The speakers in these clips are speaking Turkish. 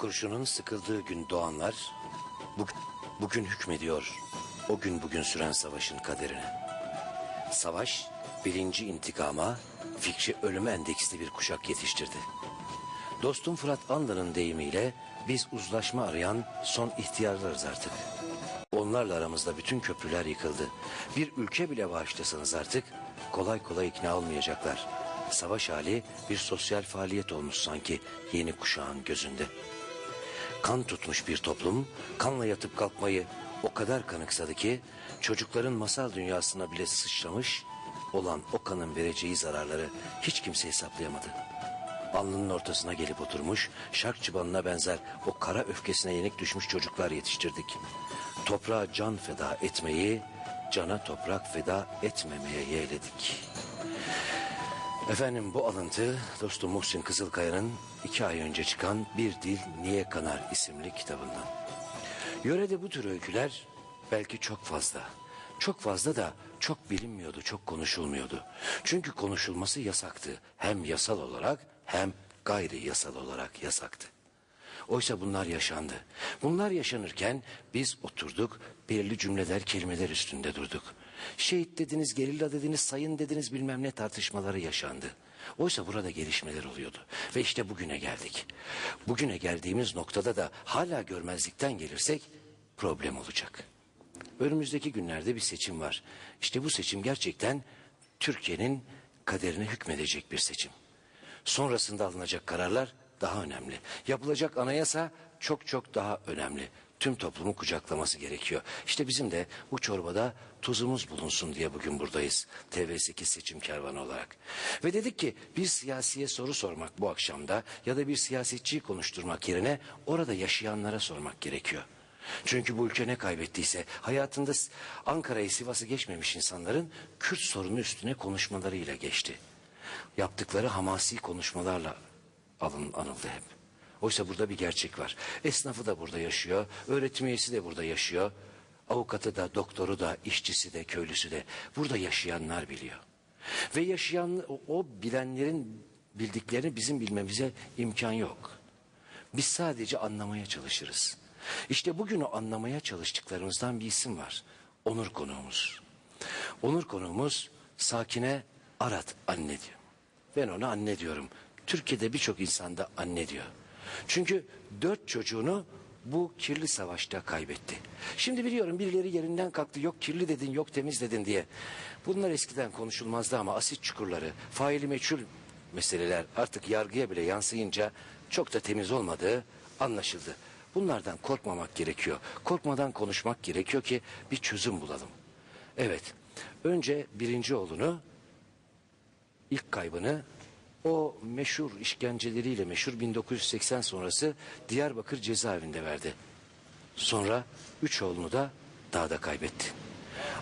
Kurşunun sıkıldığı gün doğanlar bu, bugün hükmediyor o gün bugün süren savaşın kaderine. Savaş bilinci intikama, fikri ölüme endeksli bir kuşak yetiştirdi. Dostum Fırat Anlı'nın deyimiyle biz uzlaşma arayan son ihtiyarlarız artık. Onlarla aramızda bütün köprüler yıkıldı. Bir ülke bile bağışlasanız artık kolay kolay ikna olmayacaklar. Savaş hali bir sosyal faaliyet olmuş sanki yeni kuşağın gözünde. Kan tutmuş bir toplum kanla yatıp kalkmayı o kadar kanıksadı ki çocukların masal dünyasına bile sıçramış olan o kanın vereceği zararları hiç kimse hesaplayamadı. Alnının ortasına gelip oturmuş, şark çıbanına benzer o kara öfkesine yenik düşmüş çocuklar yetiştirdik. Toprağa can feda etmeyi, cana toprak feda etmemeye yeğledik. Efendim bu alıntı dostum Muhsin Kızılkaya'nın iki ay önce çıkan Bir Dil Niye Kanar isimli kitabından. Yörede bu tür öyküler belki çok fazla. Çok fazla da çok bilinmiyordu, çok konuşulmuyordu. Çünkü konuşulması yasaktı. Hem yasal olarak hem gayri yasal olarak yasaktı. Oysa bunlar yaşandı. Bunlar yaşanırken biz oturduk, belirli cümleler, kelimeler üstünde durduk. Şehit dediniz, gerilla dediniz, sayın dediniz bilmem ne tartışmaları yaşandı. Oysa burada gelişmeler oluyordu. Ve işte bugüne geldik. Bugüne geldiğimiz noktada da hala görmezlikten gelirsek problem olacak. Önümüzdeki günlerde bir seçim var. İşte bu seçim gerçekten Türkiye'nin kaderine hükmedecek bir seçim. Sonrasında alınacak kararlar daha önemli. Yapılacak anayasa çok çok daha önemli. Tüm toplumu kucaklaması gerekiyor. İşte bizim de bu çorbada tuzumuz bulunsun diye bugün buradayız. TV8 seçim kervanı olarak. Ve dedik ki bir siyasiye soru sormak bu akşamda ya da bir siyasetçiyi konuşturmak yerine orada yaşayanlara sormak gerekiyor. Çünkü bu ülke ne kaybettiyse hayatında Ankara'yı Sivas'ı geçmemiş insanların Kürt sorunu üstüne konuşmalarıyla geçti. Yaptıkları hamasi konuşmalarla alın, anıldı hep. Oysa burada bir gerçek var. Esnafı da burada yaşıyor, öğretim üyesi de burada yaşıyor. Avukatı da, doktoru da, işçisi de, köylüsü de burada yaşayanlar biliyor. Ve yaşayan o, bilenlerin bildiklerini bizim bilmemize imkan yok. Biz sadece anlamaya çalışırız. İşte bugün o anlamaya çalıştıklarımızdan bir isim var. Onur konuğumuz. Onur konuğumuz Sakine Arat anne diyor. Ben ona anne diyorum. Türkiye'de birçok insan da anne diyor. Çünkü dört çocuğunu bu kirli savaşta kaybetti. Şimdi biliyorum birileri yerinden kalktı yok kirli dedin yok temiz dedin diye. Bunlar eskiden konuşulmazdı ama asit çukurları, faili meçhul meseleler artık yargıya bile yansıyınca çok da temiz olmadığı anlaşıldı. Bunlardan korkmamak gerekiyor. Korkmadan konuşmak gerekiyor ki bir çözüm bulalım. Evet, önce birinci oğlunu, ilk kaybını o meşhur işkenceleriyle meşhur 1980 sonrası Diyarbakır cezaevinde verdi. Sonra üç oğlunu da dağda kaybetti.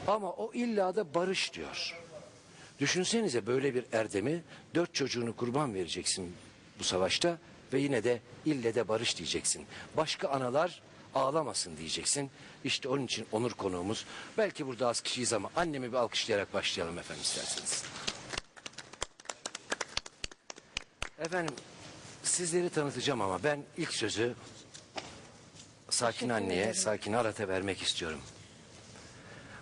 Ama o illa da barış diyor. Düşünsenize böyle bir erdemi dört çocuğunu kurban vereceksin bu savaşta ve yine de ille de barış diyeceksin. Başka analar ağlamasın diyeceksin. İşte onun için onur konuğumuz. Belki burada az kişiyiz ama annemi bir alkışlayarak başlayalım efendim isterseniz. Efendim sizleri tanıtacağım ama ben ilk sözü Sakin anneye. Sakin Arat'a vermek istiyorum.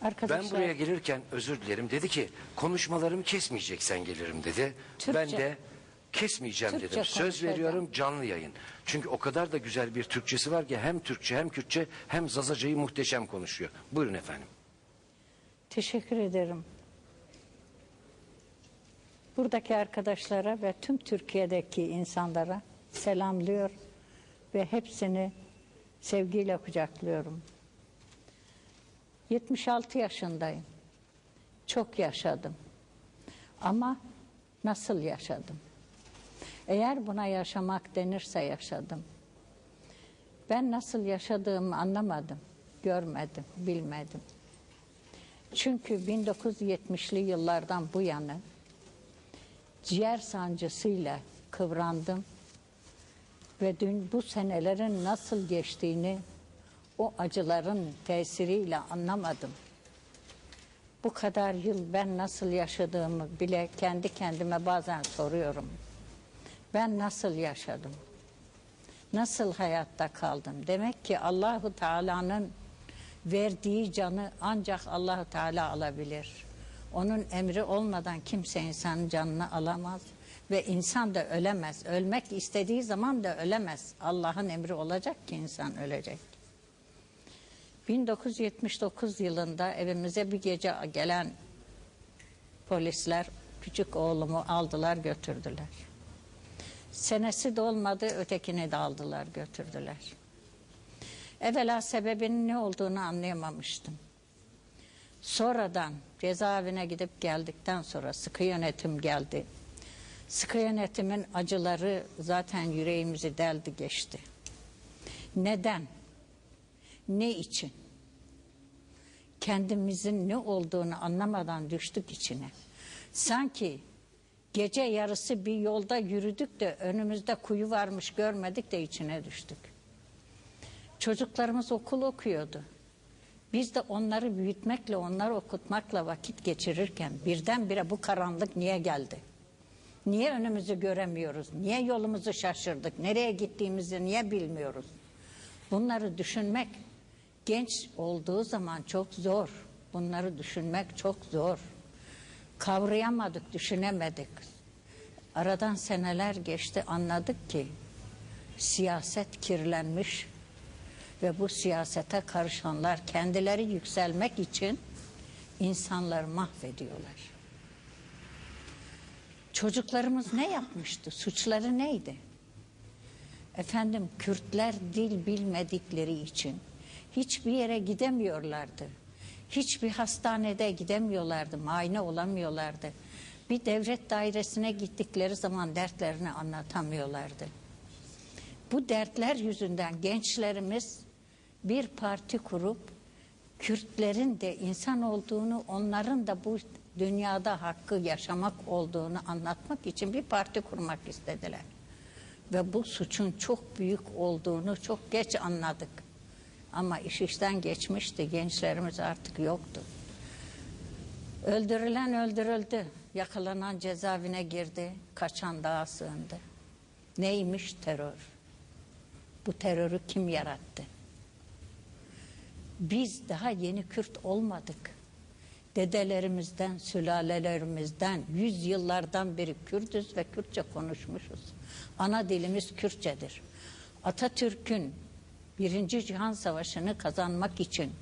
Arkadaşlar Ben buraya gelirken özür dilerim. Dedi ki konuşmalarımı kesmeyeceksen gelirim dedi. Türkçe. Ben de kesmeyeceğim Türkçe dedim. Söz veriyorum canlı yayın. Çünkü o kadar da güzel bir Türkçesi var ki hem Türkçe hem Kürtçe hem Zazacayı muhteşem konuşuyor. Buyurun efendim. teşekkür ederim. Buradaki arkadaşlara ve tüm Türkiye'deki insanlara selamlıyor ve hepsini sevgiyle kucaklıyorum. 76 yaşındayım. Çok yaşadım. Ama nasıl yaşadım? Eğer buna yaşamak denirse yaşadım. Ben nasıl yaşadığımı anlamadım, görmedim, bilmedim. Çünkü 1970'li yıllardan bu yana ciğer sancısıyla kıvrandım ve dün bu senelerin nasıl geçtiğini o acıların tesiriyle anlamadım. Bu kadar yıl ben nasıl yaşadığımı bile kendi kendime bazen soruyorum. Ben nasıl yaşadım? Nasıl hayatta kaldım? Demek ki Allahu Teala'nın verdiği canı ancak Allahu Teala alabilir. Onun emri olmadan kimse insanın canını alamaz ve insan da ölemez. Ölmek istediği zaman da ölemez. Allah'ın emri olacak ki insan ölecek. 1979 yılında evimize bir gece gelen polisler küçük oğlumu aldılar götürdüler. Senesi dolmadı ötekini de aldılar götürdüler. Evvela sebebinin ne olduğunu anlayamamıştım. Sonradan cezaevine gidip geldikten sonra sıkı yönetim geldi. Sıkı yönetimin acıları zaten yüreğimizi deldi geçti. Neden? Ne için? Kendimizin ne olduğunu anlamadan düştük içine. Sanki gece yarısı bir yolda yürüdük de önümüzde kuyu varmış görmedik de içine düştük. Çocuklarımız okul okuyordu. Biz de onları büyütmekle, onları okutmakla vakit geçirirken birdenbire bu karanlık niye geldi? Niye önümüzü göremiyoruz? Niye yolumuzu şaşırdık? Nereye gittiğimizi niye bilmiyoruz? Bunları düşünmek genç olduğu zaman çok zor. Bunları düşünmek çok zor. Kavrayamadık, düşünemedik. Aradan seneler geçti anladık ki siyaset kirlenmiş ve bu siyasete karışanlar kendileri yükselmek için insanları mahvediyorlar. Çocuklarımız ne yapmıştı? Suçları neydi? Efendim Kürtler dil bilmedikleri için hiçbir yere gidemiyorlardı. Hiçbir hastanede gidemiyorlardı, muayene olamıyorlardı. Bir devlet dairesine gittikleri zaman dertlerini anlatamıyorlardı. Bu dertler yüzünden gençlerimiz bir parti kurup Kürtlerin de insan olduğunu, onların da bu dünyada hakkı yaşamak olduğunu anlatmak için bir parti kurmak istediler. Ve bu suçun çok büyük olduğunu çok geç anladık. Ama iş işten geçmişti, gençlerimiz artık yoktu. Öldürülen öldürüldü, yakalanan cezaevine girdi, kaçan dağa sığındı. Neymiş terör? Bu terörü kim yarattı? Biz daha yeni Kürt olmadık. Dedelerimizden, sülalelerimizden, yüzyıllardan beri Kürtüz ve Kürtçe konuşmuşuz. Ana dilimiz Kürtçedir. Atatürk'ün Birinci Cihan Savaşı'nı kazanmak için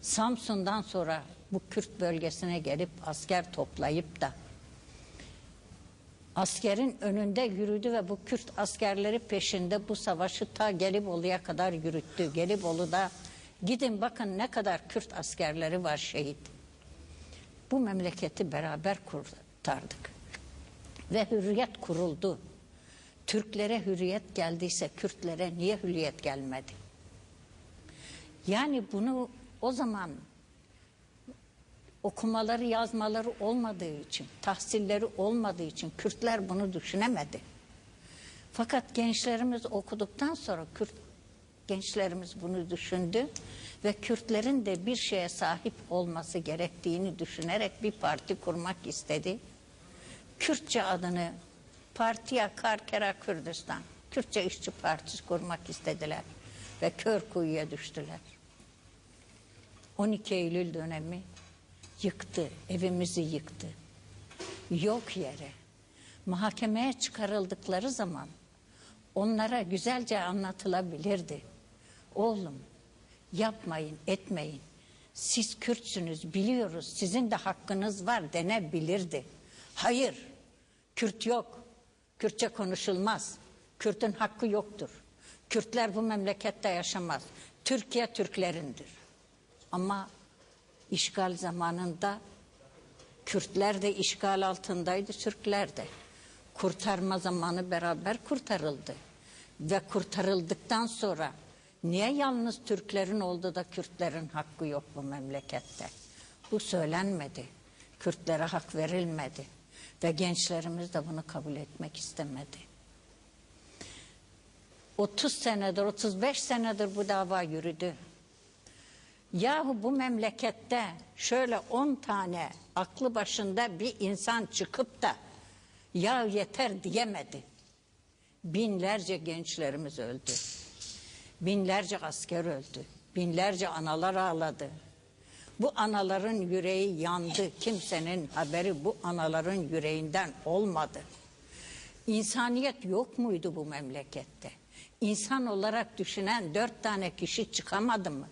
Samsun'dan sonra bu Kürt bölgesine gelip asker toplayıp da askerin önünde yürüdü ve bu Kürt askerleri peşinde bu savaşı ta Gelibolu'ya kadar yürüttü. Gelibolu'da gidin bakın ne kadar Kürt askerleri var şehit. Bu memleketi beraber kurtardık. Ve hürriyet kuruldu. Türklere hürriyet geldiyse Kürtlere niye hürriyet gelmedi? Yani bunu o zaman okumaları yazmaları olmadığı için, tahsilleri olmadığı için Kürtler bunu düşünemedi. Fakat gençlerimiz okuduktan sonra Kürt gençlerimiz bunu düşündü ve Kürtlerin de bir şeye sahip olması gerektiğini düşünerek bir parti kurmak istedi. Kürtçe adını Partiya Karkera Kürdistan, Kürtçe İşçi Partisi kurmak istediler ve kör kuyuya düştüler. 12 Eylül dönemi yıktı, evimizi yıktı. Yok yere. Mahkemeye çıkarıldıkları zaman onlara güzelce anlatılabilirdi. Oğlum yapmayın, etmeyin. Siz Kürtsünüz, biliyoruz. Sizin de hakkınız var denebilirdi. Hayır, Kürt yok. Kürtçe konuşulmaz. Kürt'ün hakkı yoktur. Kürtler bu memlekette yaşamaz. Türkiye Türklerindir. Ama işgal zamanında Kürtler de işgal altındaydı, Türkler de. Kurtarma zamanı beraber kurtarıldı. Ve kurtarıldıktan sonra niye yalnız Türklerin oldu da Kürtlerin hakkı yok bu memlekette? Bu söylenmedi. Kürtlere hak verilmedi. Ve gençlerimiz de bunu kabul etmek istemedi. 30 senedir, 35 senedir bu dava yürüdü. Yahu bu memlekette şöyle 10 tane aklı başında bir insan çıkıp da ya yeter diyemedi. Binlerce gençlerimiz öldü. Binlerce asker öldü. Binlerce analar ağladı. Bu anaların yüreği yandı. Kimsenin haberi bu anaların yüreğinden olmadı. İnsaniyet yok muydu bu memlekette? İnsan olarak düşünen dört tane kişi çıkamadı mı?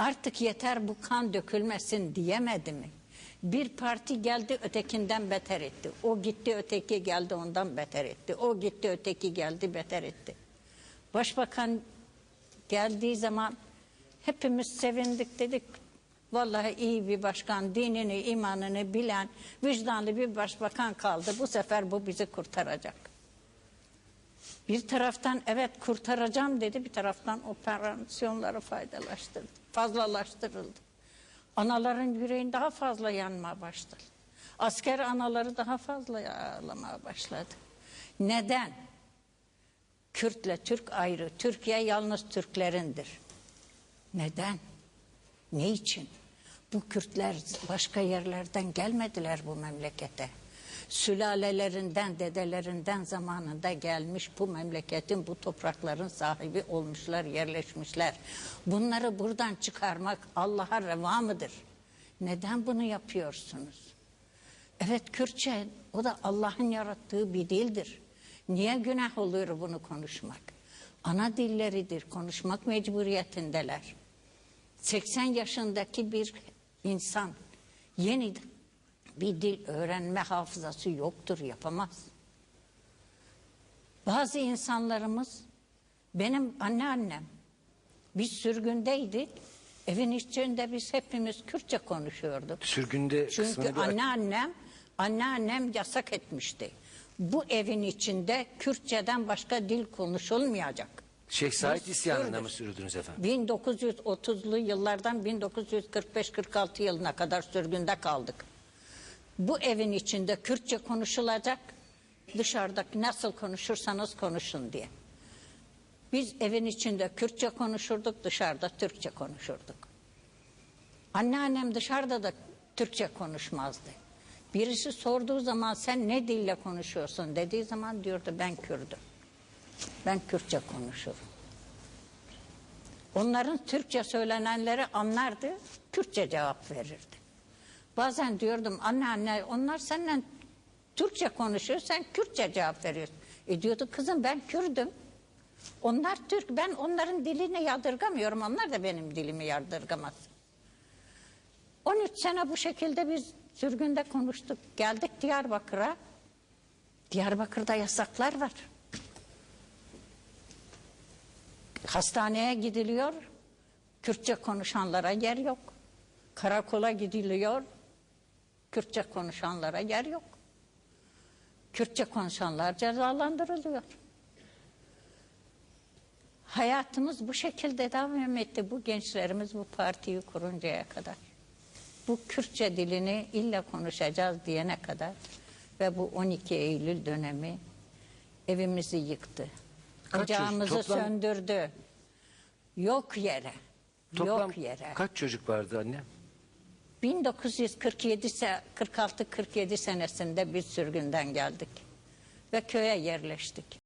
Artık yeter bu kan dökülmesin diyemedi mi? Bir parti geldi ötekinden beter etti. O gitti öteki geldi ondan beter etti. O gitti öteki geldi beter etti. Başbakan geldiği zaman hepimiz sevindik dedik. Vallahi iyi bir başkan, dinini, imanını bilen, vicdanlı bir başbakan kaldı. Bu sefer bu bizi kurtaracak. Bir taraftan evet kurtaracağım dedi, bir taraftan operasyonları faydalaştırdı, fazlalaştırıldı. Anaların yüreğin daha fazla yanmaya başladı. Asker anaları daha fazla ağlamaya başladı. Neden? Kürtle Türk ayrı, Türkiye yalnız Türklerindir. Neden? Ne için? Bu Kürtler başka yerlerden gelmediler bu memlekete. Sülalelerinden, dedelerinden zamanında gelmiş bu memleketin, bu toprakların sahibi olmuşlar, yerleşmişler. Bunları buradan çıkarmak Allah'a reva mıdır? Neden bunu yapıyorsunuz? Evet Kürtçe o da Allah'ın yarattığı bir dildir. Niye günah oluyor bunu konuşmak? Ana dilleridir, konuşmak mecburiyetindeler. 80 yaşındaki bir insan yeni bir dil öğrenme hafızası yoktur, yapamaz. Bazı insanlarımız, benim anneannem, biz sürgündeydik, evin içinde biz hepimiz Kürtçe konuşuyorduk. Sürgünde Çünkü bir anneannem, anneannem yasak etmişti. Bu evin içinde Kürtçeden başka dil konuşulmayacak. Şeyh Said isyanına mı sürdünüz efendim? 1930'lu yıllardan 1945-46 yılına kadar sürgünde kaldık. Bu evin içinde Kürtçe konuşulacak, dışarıdaki nasıl konuşursanız konuşun diye. Biz evin içinde Kürtçe konuşurduk, dışarıda Türkçe konuşurduk. Anneannem dışarıda da Türkçe konuşmazdı. Birisi sorduğu zaman sen ne dille konuşuyorsun dediği zaman diyordu ben Kürdüm. Ben Kürtçe konuşurum. Onların Türkçe söylenenleri anlardı, Kürtçe cevap verirdi. Bazen diyordum anne anne onlar seninle Türkçe konuşuyor, sen Kürtçe cevap veriyorsun. E diyordu kızım ben Kürdüm. Onlar Türk, ben onların dilini yadırgamıyorum, onlar da benim dilimi yadırgamaz. 13 sene bu şekilde biz sürgünde konuştuk. Geldik Diyarbakır'a. Diyarbakır'da yasaklar var. Hastaneye gidiliyor. Kürtçe konuşanlara yer yok. Karakola gidiliyor. Kürtçe konuşanlara yer yok. Kürtçe konuşanlar cezalandırılıyor. Hayatımız bu şekilde devam etti. Bu gençlerimiz bu partiyi kuruncaya kadar. Bu Kürtçe dilini illa konuşacağız diyene kadar ve bu 12 Eylül dönemi evimizi yıktı. Kaç Ocağımızı çocuk- toplam- söndürdü. Yok yere. Toplam yok yere. kaç çocuk vardı anne? 1947 se- 46 47 senesinde biz sürgünden geldik ve köye yerleştik.